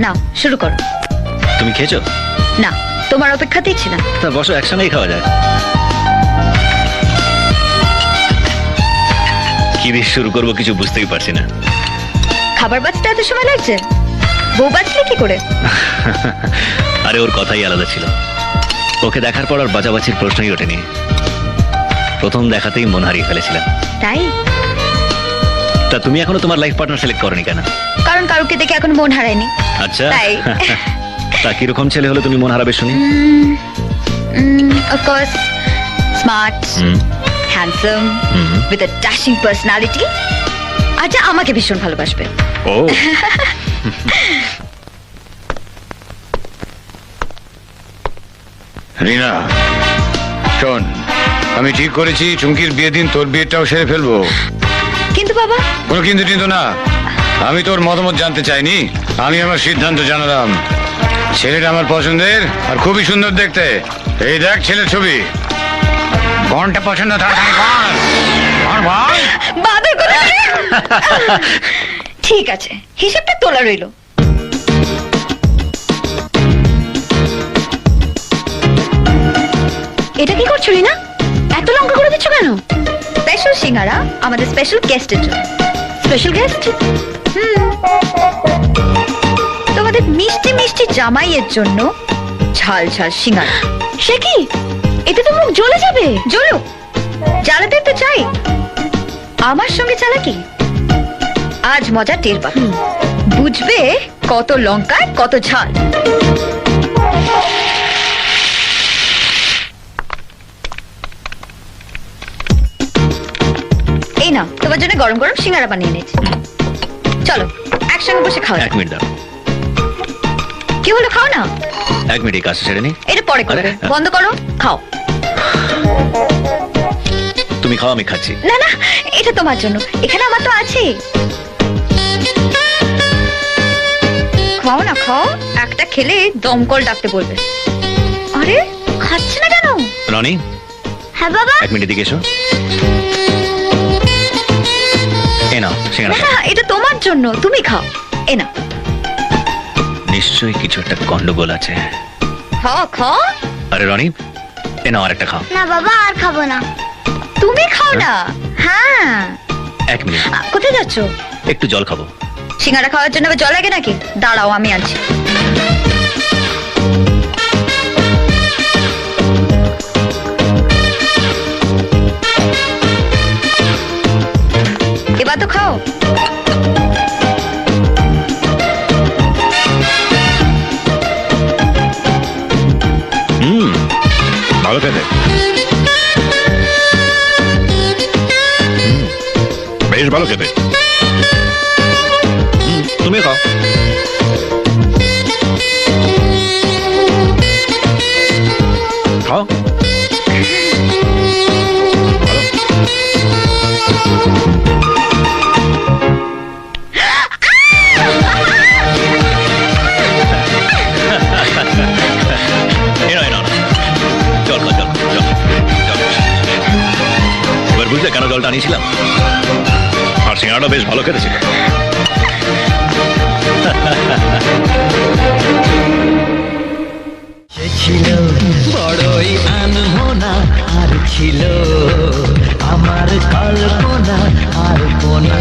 নাও শুরু করো। তুমি খেয়েছো? না তোমার অপেক্ষাতেই ছিলাম। তা বসো একসঙ্গেই খাওয়া যায়। কি দিয়ে শুরু করব কিছু বুঝতেই পারছি না। খাবার বাঁচতে এত সময় লাগছে? বউ বাঁচলে কি করে? আরে ওর কথাই আলাদা ছিল। ওকে দেখার পর আর বাজাবাচির প্রশ্নই ওঠেনি। প্রথম দেখাতেই মন হারিয়ে ফেলেছিলাম। তাই? তা তুমি এখনও তোমার লাইফ পার্টনার সিলেক্ট করনি কেন? কারণ দেখে এখন মন হারায়নি। আচ্ছা। তাই। তা কীরকম ছেলে হলে তুমি মন হারাবে শুনি? Of course smart handsome with a dashing personality যা আমাকে ভীষণ ভালোবাসবে। ও। রিনা শোন আমি ঠিক করেছি চুমকির বিয়ে দিন তোর বিয়েটাও সেরে ফেলব। কিন্তু বাবা। কোনো কিন্তু কিন্তু না। আমি তোর মতামত জানতে চাইনি। আমি আমার সিদ্ধান্ত জানালাম। ছেলেটা আমার পছন্দের আর খুবই সুন্দর দেখতে। এই দেখ ছেলের ছবি। কোনটা পছন্দ ঠিক আছে, হিসেবটা তোলা রইল। এটা কি করছ, রিনা? এত লঙ্কা করে দিচ্ছ কেন? স্পেশাল সিঙ্গারা আমাদের স্পেশাল গেস্টের জন্য। স্পেশাল গেস্ট তোমাদের মিষ্টি মিষ্টি জামাইয়ের জন্য ঝাল ঝাল সিঙ্গারা। সে কি? এতে তো মুখ জ্বলে যাবে। জ্বলুক জ্বালাতে তো চাই। আমার সঙ্গে চালাকি আজ মজা টের পাবে। বুঝবে কত লঙ্কায় কত ঝাল। না তোমার জন্য গরম গরম সিঙ্গারা বানিয়ে এনেছি। চলো একসঙ্গে বসে খাও এক মিনিট দাও। কি হলো খাও না? এক মিনিট কাজটা সেরে নি। এটা পরে করবে বন্ধ করো খাও। তুমি খাও আমি খাচ্ছি। না না এটা তোমার জন্য। এখানে আমার তো আছে। খাও না খাও। একটা খেলে দমকল ডাকতে বলবে। আরে খাচ্ছে না কেন? রনি হ্যাঁ বাবা? এক মিনিট দিকে এসো। সিঙ্গারা না খাও। না, এটা তোমার জন্য। তুমি খাও। এ না নিশ্চয়ই কিছু একটা গন্ডগোল আছে। খাও খাও। আরে রনি এ নাও আরেকটা খাও। না বাবা আর খাব না। তুমি খাও না? হ্যাঁ? এক মিনিট। কোথায় যাচ্ছ? একটু জল খাব। সিঙ্গারা খাওয়ার জন্য আবার জল লাগে নাকি? দাঁড়াও আমি আনছি। এবার তো খাও। ভালো খেতে। বেশ ভালো খেতে। কেন জলটা আনিয়েছিলাম? আর সিঙ্গাড়াটা বেশ ভালো খেতেছিল। ছিল বড়ই আনমোনা আর ছিল আমার কল্পনা, আর কোনা